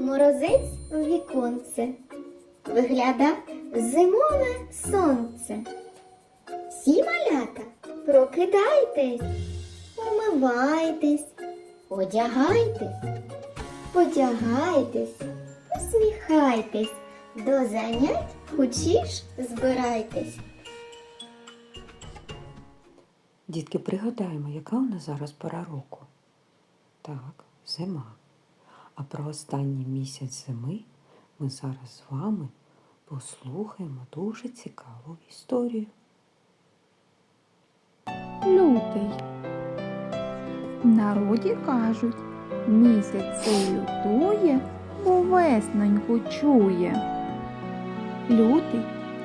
морозець в віконце, вигляда зимове сонце. Всі малята, прокидайтесь, умивайтесь, одягайтесь, подягайтесь, посміхайтесь, до занять хочеш збирайтесь. Дітки, пригадаємо, яка у нас зараз пора року? Так, зима. А про останній місяць зими ми зараз з вами послухаємо дуже цікаву історію. Лютий. В народі кажуть, місяць цей лютує, бо весноньку чує. Лютий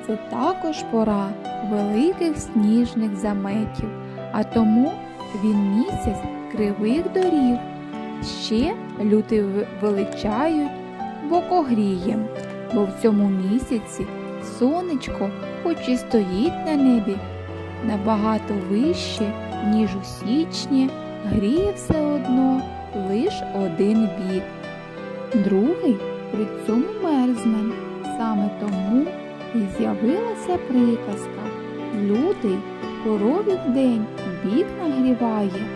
це також пора великих сніжних заметів, а тому він місяць кривих доріг. Ще лютий величають бокогрієм, бо в цьому місяці сонечко, хоч і стоїть на небі, набагато вище, ніж у січні, гріє все одно лиш один бік. Другий при цьому мерзне. Саме тому і з'явилася приказка. Лютий корові вдень бік нагріває,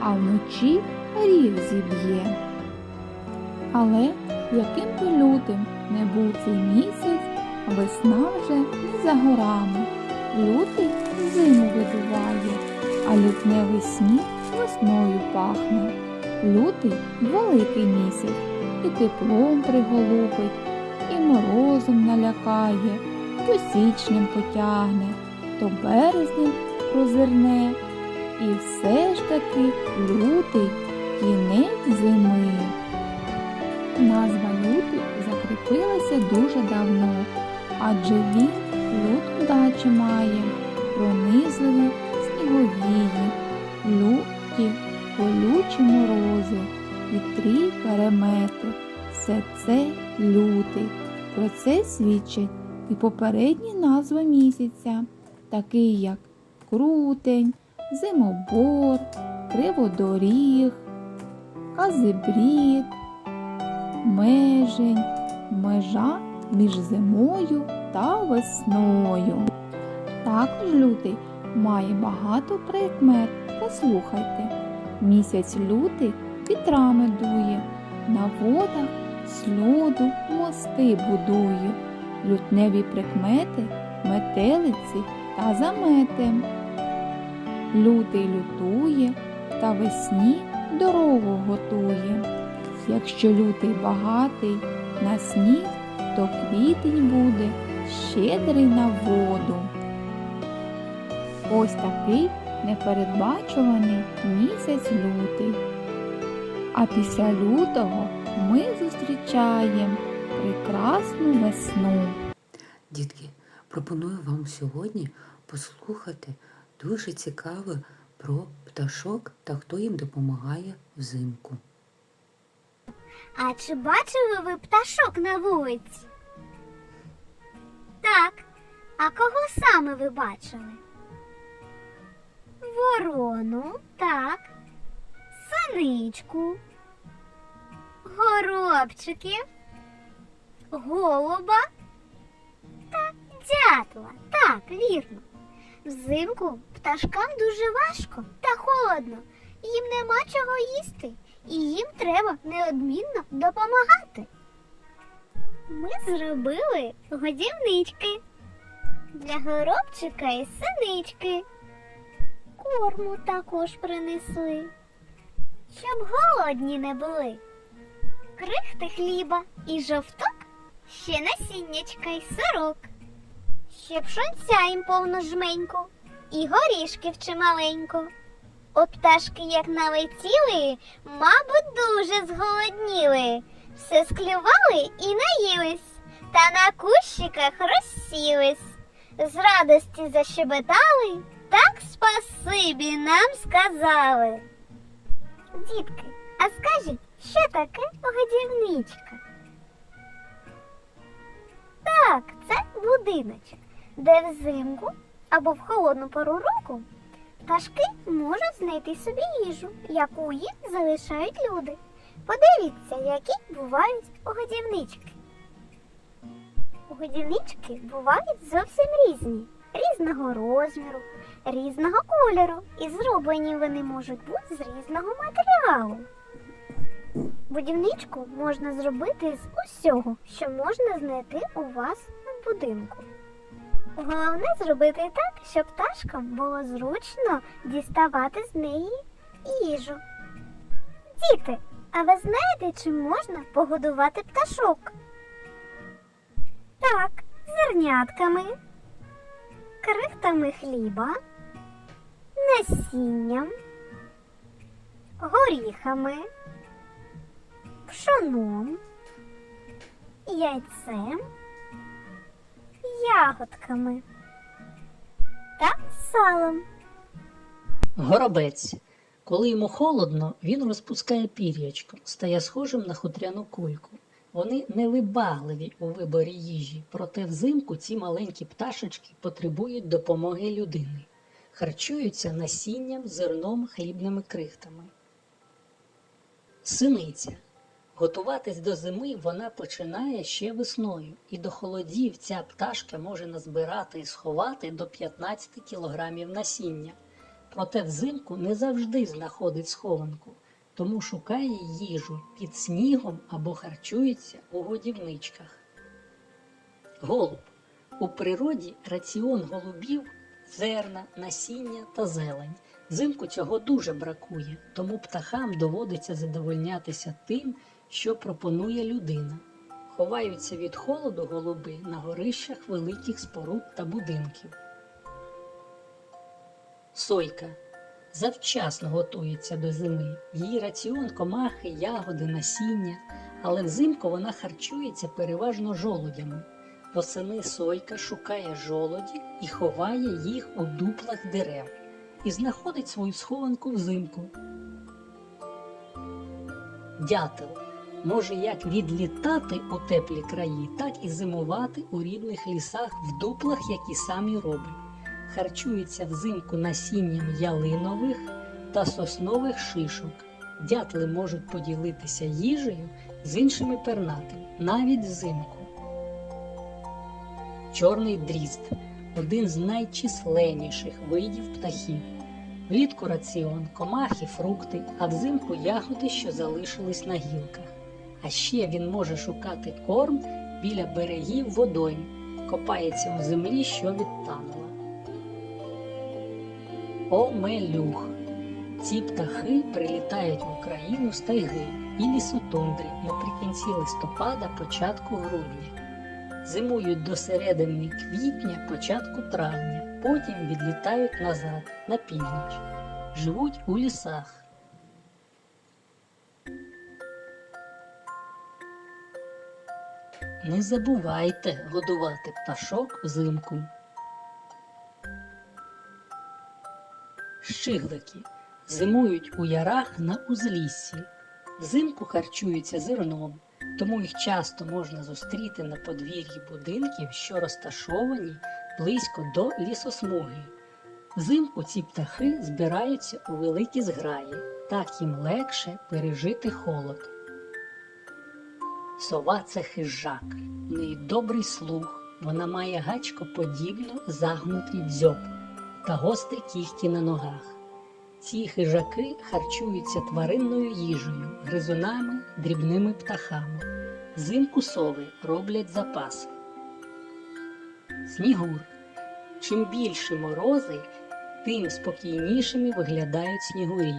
а вночі ріг зіб'є. Але яким би лютим не був цей місяць, весна вже не за горами. Лютий зиму видуває, а лютневий сніг весною пахне. Лютий великий місяць, і теплом приголубить, і морозом налякає, то січнем потягне, то березнем прозирне. І все ж таки лютий кінець зими. Назва лютий закріпилася дуже давно, адже він люд удачі має, пронизливі сніговії, люті колючі морози, вітрі перемети. Все це лютий. Про це свідчать і попередні назви місяця, такі як крутень, зимобор, криводоріг, казибрід, межень, межа між зимою та весною. Також лютий має багато прикмет. Послухайте, місяць лютий вітрами дує, на водах з льоду мости будує, лютневі прикмети, метелиці та замети. Лютий лютує та весні дорогу готує. Якщо лютий багатий на сніг, то квітень буде щедрий на воду. Ось такий непередбачуваний місяць лютий. А після лютого ми зустрічаємо прекрасну весну. Дітки, пропоную вам сьогодні послухати дуже цікаве про пташок та хто їм допомагає взимку. А чи бачили ви пташок на вулиці? Так. А кого саме ви бачили? Ворону, так. Синичку, горобчиків, голуба та дятла. Так, вірно. Взимку пташкам дуже важко та холодно. Їм нема чого їсти, і їм треба неодмінно допомагати. Ми зробили годівнички для горобчика і синички. Корму також принесли, щоб голодні не були. Крихти хліба і жовток, ще насіннячка й сирок. Ще пшонця їм повну жменьку, і горішків чималенько. От пташки, як налетіли, мабуть, дуже зголодніли. Все склювали і наїлись, та на кущиках розсілись. З радості защебетали, так спасибі нам сказали. Дітки, а скажіть, що таке годівничка? Так, це будиночок, де взимку або в холодну пору року пташки можуть знайти собі їжу, яку їм залишають люди. Подивіться, які бувають у годівнички. Годівнички бувають зовсім різні, різного розміру, різного кольору, і зроблені вони можуть бути з різного матеріалу. Будівничку можна зробити з усього, що можна знайти у вас в будинку. Головне зробити так, щоб пташкам було зручно діставати з неї їжу. Діти, а ви знаєте, чим можна погодувати пташок? Так, зернятками, крихтами хліба, насінням, горіхами, пшоном, яйцем, ягодками та салом. Горобець. Коли йому холодно, він розпускає пір'ячко, стає схожим на хутряну кульку. Вони невибагливі у виборі їжі, проте взимку ці маленькі пташечки потребують допомоги людини. Харчуються насінням, зерном, хлібними крихтами. Синиця. Готуватись до зими вона починає ще весною, і до холодів ця пташка може назбирати і сховати до 15 кілограмів насіння. Проте взимку не завжди знаходить схованку, тому шукає їжу під снігом або харчується у годівничках. Голуб. У природі раціон голубів зерна, насіння та зелень. Взимку цього дуже бракує, тому птахам доводиться задовольнятися тим, що пропонує людина. Ховаються від холоду голуби на горищах великих споруд та будинків. Сойка завчасно готується до зими. Її раціон комахи, ягоди, насіння, але взимку вона харчується переважно жолудями. Восени сойка шукає жолоді і ховає їх у дуплах дерев і знаходить свою схованку взимку. Дятел може як відлітати у теплі краї, так і зимувати у рідних лісах в дуплах, які самі робить харчується взимку насінням ялинових та соснових шишок. Дятли можуть поділитися їжею з іншими пернатими, навіть взимку. Чорний дрізд один з найчисленніших видів птахів. Влітку раціон, комахи, фрукти, а взимку ягоди, що залишились на гілках. А ще він може шукати корм біля берегів водойм, копається у землі, що відтанула. Омелюх. Ці птахи прилітають в Україну з тайги і лісотундри наприкінці листопада, початку грудня. Зимують до середини квітня, початку травня, потім відлітають назад на північ. Живуть у лісах. Не забувайте годувати пташок взимку. Щиглики зимують у ярах на узліссі, взимку харчуються зерном, тому їх часто можна зустріти на подвір'ї будинків, що розташовані близько до лісосмуги. Взимку ці птахи збираються у великі зграї, так їм легше пережити холод. Сова це хижак, в неї добрий слух, вона має гачкоподібно загнутий дзьоб та гострі кігті на ногах. Ці хижаки харчуються тваринною їжею, гризунами, дрібними птахами. Взимку сови роблять запаси. Снігур. Чим більші морози, тим спокійнішими виглядають снігурі.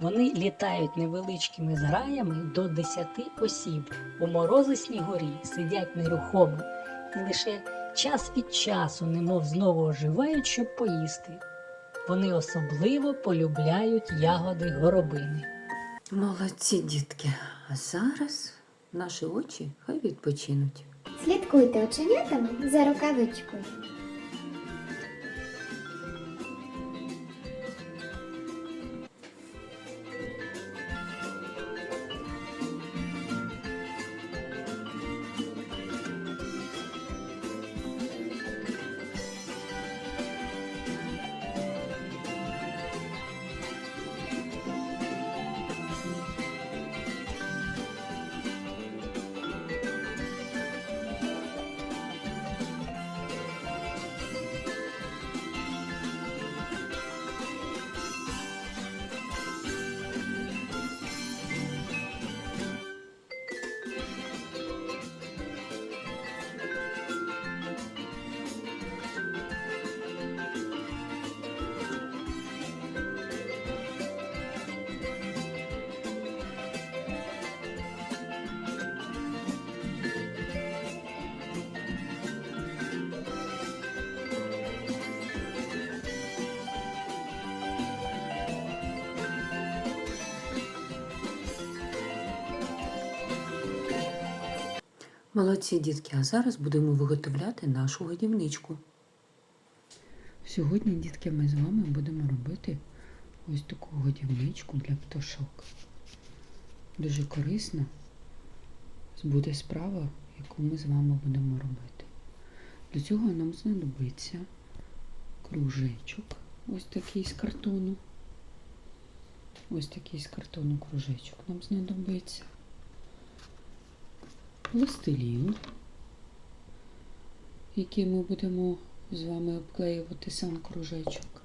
Вони літають невеличкими зграями до 10 осіб. У морози снігурі сидять нерухомо і лише час від часу, немов знову оживають, щоб поїсти. Вони особливо полюбляють ягоди горобини. Молодці, дітки. А зараз наші очі хай відпочинуть. Слідкуйте оченятами за рукавичкою. Молодці дітки, а зараз будемо виготовляти нашу годівничку. Сьогодні, дітки, ми з вами будемо робити ось таку годівничку для пташок. Дуже корисна буде справа, яку ми з вами будемо робити. Для цього нам знадобиться кружечок, ось такий з картону. Ось такий з картону кружечок нам знадобиться. Пластилін, який ми будемо з вами обклеювати сам кружечок.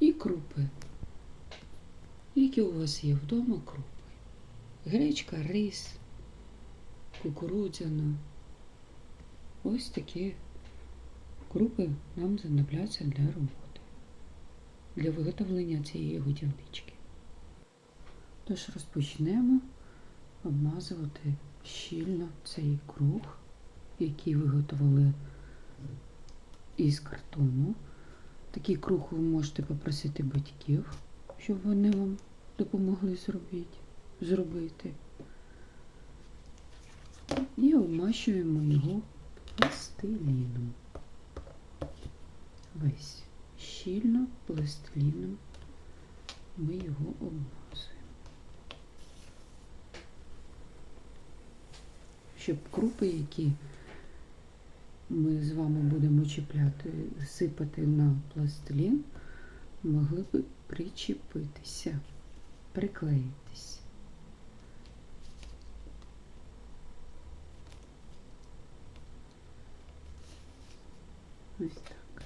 І крупи. Які у вас є вдома крупи? Гречка, рис, кукурудзяна. Ось такі крупи нам знадобляться для роботи, для виготовлення цієї годівнички. Тож розпочнемо обмазувати щільно цей круг, який виготовили із картону. Такий круг ви можете попросити батьків, щоб вони вам допомогли зробити. зробити. І обмащуємо його пластиліном. Весь щільно пластиліном ми його обмазуємо. Щоб крупи, які ми з вами будемо чіпляти, сипати на пластилін, могли б причепитися, приклеїтися. Ось так.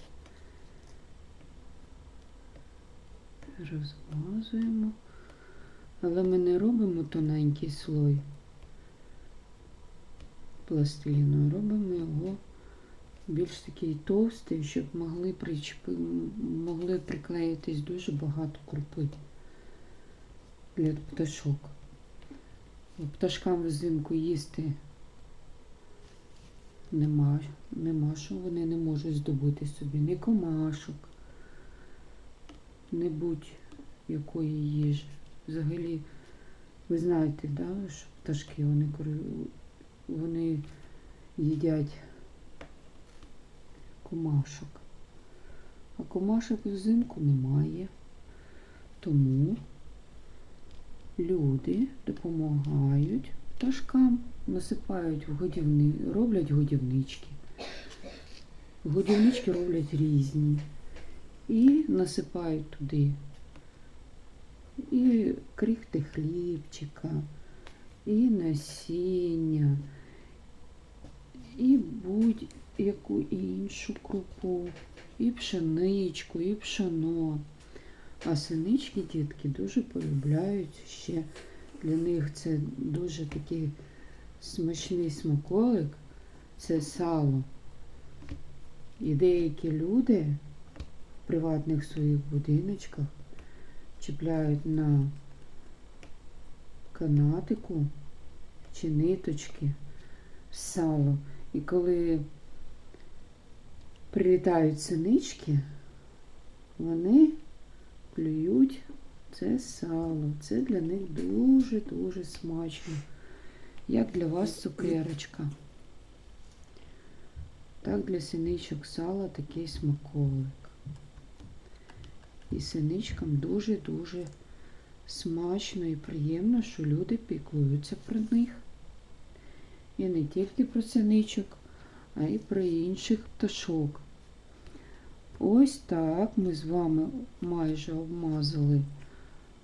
Розмазуємо. Але ми не робимо тоненький слой пластиліну, робимо його більш такий товстий, щоб могли, причепи, могли приклеїтись дуже багато крупи для пташок. Пташкам взимку їсти нема, нема що вони не можуть здобути собі ні комашок, ні будь-якої їжі. Взагалі, ви знаєте, да, що пташки вони, вони їдять комашок. А комашок взимку немає. Тому люди допомагають пташкам, насипають в годівни, роблять годівнички. Годівнички роблять різні. І насипають туди і крихти хлібчика, і насіння, і будь-яку іншу крупу, і пшеничку, і пшено. А синички, дітки, дуже полюбляють ще. Для них це дуже такий смачний смаколик, це сало. І деякі люди в приватних своїх будиночках чіпляють на канатику чи ниточки сало. І коли прилітають синички, вони клюють це сало. Це для них дуже-дуже смачно. Як для вас цукерочка. Так для синичок сала такий смаколик. І синичкам дуже-дуже смачно і приємно, що люди піклуються про них. І не тільки про синичок, а й про інших пташок. Ось так ми з вами майже обмазали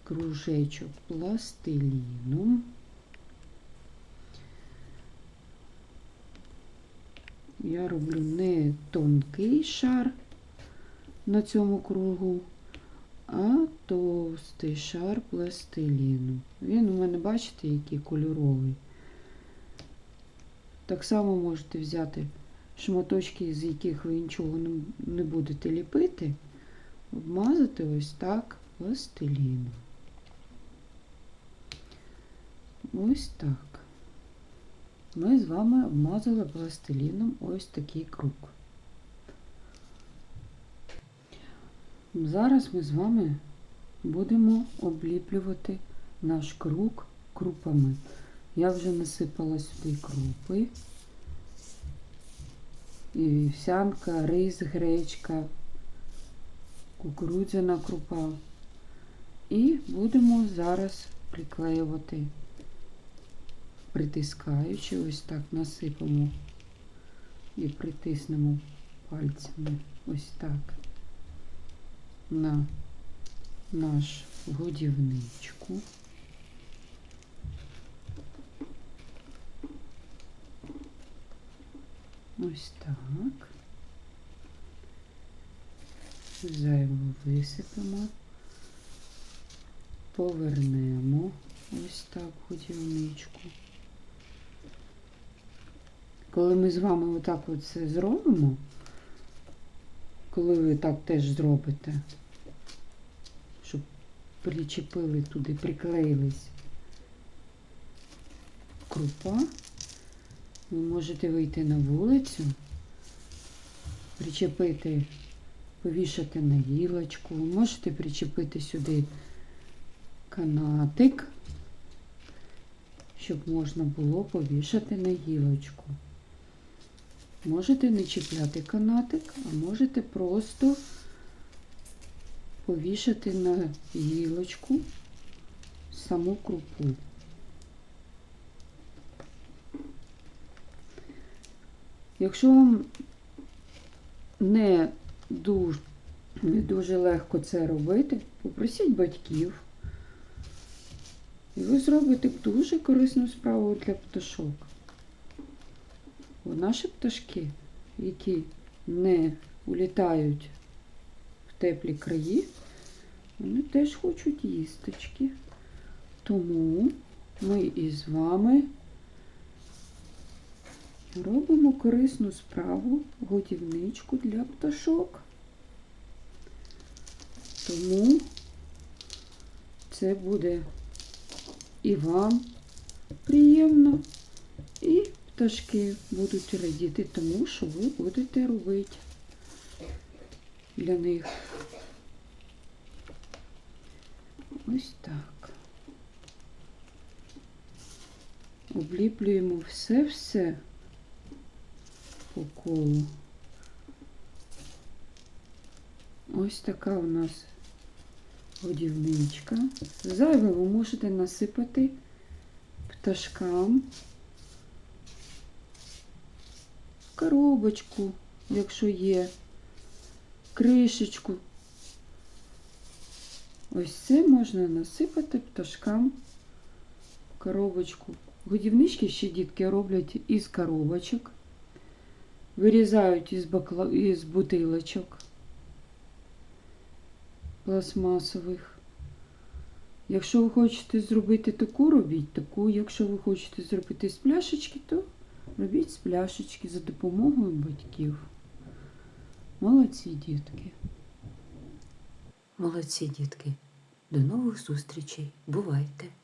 кружечок пластиліном. Я роблю не тонкий шар на цьому кругу, а товстий шар пластиліну. Він у мене, бачите, який кольоровий. Так само можете взяти шматочки, з яких ви нічого не, будете ліпити, обмазати ось так пластиліном. Ось так. Ми з вами обмазали пластиліном ось такий круг. Зараз ми з вами будемо обліплювати наш круг крупами. Я вже насипала сюди крупи. і вівсянка, рис, гречка, кукурудзяна крупа. І будемо зараз приклеювати, притискаючи, ось так насипемо і притиснемо пальцями ось так на наш годівничку. Ось так. Зайву висипемо, повернемо ось так годівничку. Коли ми з вами отак от це зробимо, коли ви так теж зробите, щоб причепили туди, приклеїлись крупа, ви можете вийти на вулицю, причепити, повішати на гілочку, можете причепити сюди канатик, щоб можна було повішати на гілочку. Можете не чіпляти канатик, а можете просто повішати на гілочку саму крупу. Якщо вам не дуже, не дуже легко це робити, попросіть батьків. І ви зробите дуже корисну справу для пташок. Бо наші пташки, які не улітають в теплі краї, вони теж хочуть їсточки. Тому ми із вами робимо корисну справу годівничку для пташок. Тому це буде і вам приємно, і пташки будуть радіти тому, що ви будете робити для них. Ось так. Обліплюємо все-все по колу. Ось така у нас годівничка. Зайве ви можете насипати пташкам коробочку, якщо є, кришечку. Ось це можна насипати пташкам коробочку. Годівнички ще дітки роблять із коробочок, вирізають із, бакла... із бутилочок пластмасових. Якщо ви хочете зробити таку, робіть таку. Якщо ви хочете зробити з пляшечки, то робіть з пляшечки за допомогою батьків. Молодці, дітки. Молодці, дітки. До нових зустрічей. Бувайте!